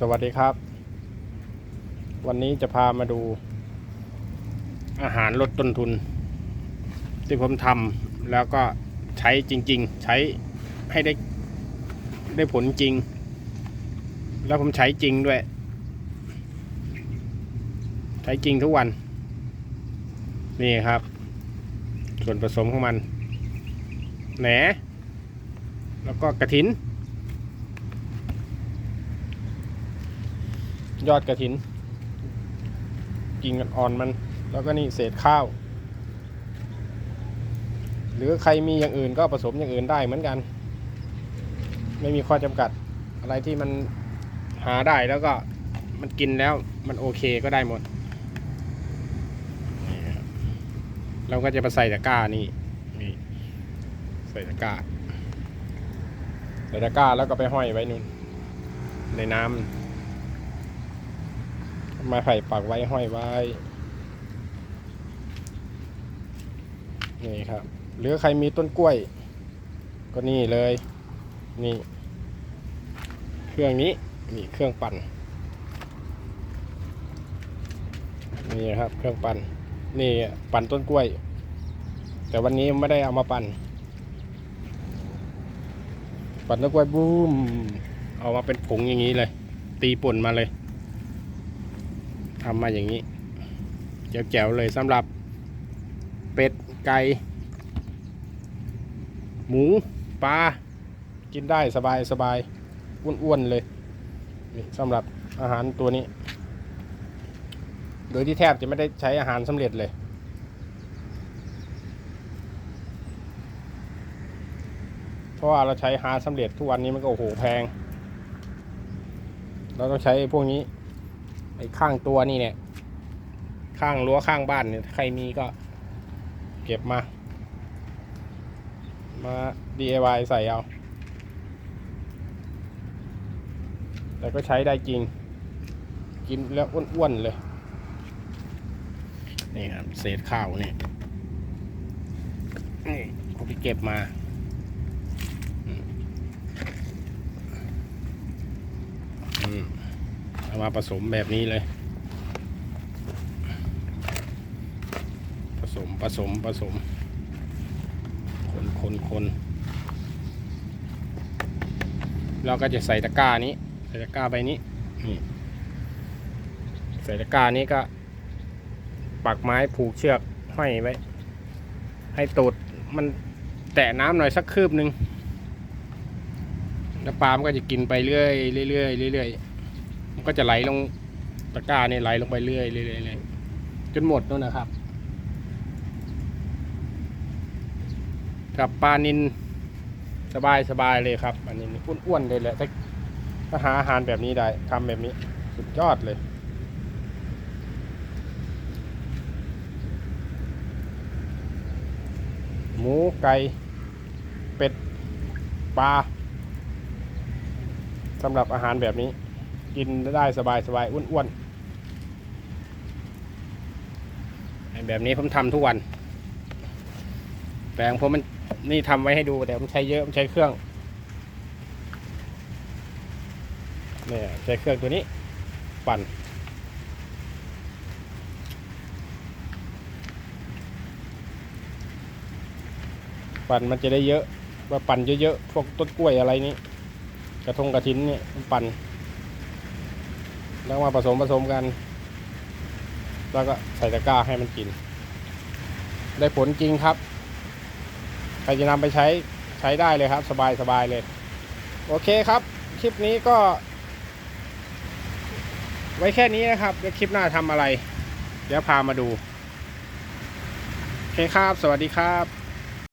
สวัสดีครับ วันนี้จะพามาดู อาหารลดต้นทุน ที่ผมทำแล้วก็ใช้จริง ๆ ใช้ให้ได้ได้ผลจริง แล้วผมใช้จริงด้วย ใช้จริงทุกวัน นี่ครับ ส่วนผสมของมันแหนแล้วก็กระถิน ยอดกระถิน กิ่งอ่อนมัน แล้วก็นี่เศษข้าว หรือใครมีอย่างอื่นก็ผสมอย่างอื่นได้เหมือนกัน ไม่มีข้อจำกัด อะไรที่มันหาได้แล้วก็มันกินแล้วมันโอเคก็ได้หมด เราก็จะมาใส่ตะกร้านี่นี่ใส่ตะกร้าใส่ตะกร้าแล้วก็ไปห้อยไว้นู่นในน้ำ ไมาไผ่ปักไว้ห้อยไว้ นี่ครับ หรือใครมีต้นกล้วย ก็นี่เลย นี่ เครื่องนี้นี่เครื่องปั่น นี่ครับ เครื่องปั่น นี่ปั่นต้นกล้วย แต่วันนี้ไม่ได้เอามาปั่น ปั่นต้นกล้วยบูม เอามาเป็นผงอย่างนี้เลย ตีป่นมาเลย ทำมาอย่างนี้แจ๋วๆเลยสำหรับเป็ดไก่หมูปลากินได้สบายสบายอ้วนๆเลยนี่สำหรับอาหารตัวนี้ โดยที่แทบจะไม่ได้ใช้อาหารสำเร็จเลย เพราะว่าเราใช้อาหารสำเร็จทุกวันนี้มันก็โอ้โหแพง เราต้องใช้พวกนี้ ไอ้ข้างตัวนี่เนี่ย ข้างรั้วข้างบ้านเนี่ยใครมีก็เก็บมา มา DIY ใส่เอา แต่ก็ใช้ได้จริง กินแล้วอ้วนๆเลย นี่ครับ เศษข้าวเนี่ยนี่ผมไปเก็บมาอืมอืม เอามาผสมแบบนี้เลย ผสมผสมผสม คนคนคนเราก็จะใส่ตะกร้านี้ ใส่ตะกร้าใบนี้นี่ใส่ตะกร้านี้ก็ ปักไม้ผูกเชือกห้อยไว้ ให้ตูดมันแตะน้ำหน่อยสักคืบหนึ่งแล้วปลามันก็จะกินไปเรื่อยเรื่อยเรื่อย ก็จะไหลลงตะกร้านี่ไหลลงไปเรื่อยเรื่อยเรื่อยจนหมดนู่นนะครับ กับปลานินสบายสบายเลยครับ อันนี้อ้วนๆเลยแหละถ้าถ้าหาอาหารแบบนี้ได้ทำแบบนี้ สุดยอดเลยหมูไก่เป็ดปลาสำหรับอาหารแบบนี้ กินได้สบายสบายอ้วนๆแบบนี้ผมทำทุกวัน แปลงผมมันนี่ทำไว้ให้ดูแต่ผมใช้เยอะผมใช้เครื่องเนี่ยใช้เครื่องตัวนี้ ปั่นปั่นมันจะได้เยอะว่าปั่นเยอะๆ พวกต้นกล้วยอะไรนี้ กระทงกระถินเนี่ยปั่น แล้วมาผสมผสมกัน แล้วก็ใส่ตะกร้าให้มันกิน ได้ผลจริงครับ ใครจะนำไปใช้ใช้ได้เลยครับ สบายสบายเลย โอเคครับ คลิปนี้ก็ ไว้แค่นี้นะครับเดี๋ยวคลิปหน้าทำอะไร เดี๋ยวพามาดู โอเคครับ สวัสดีครับ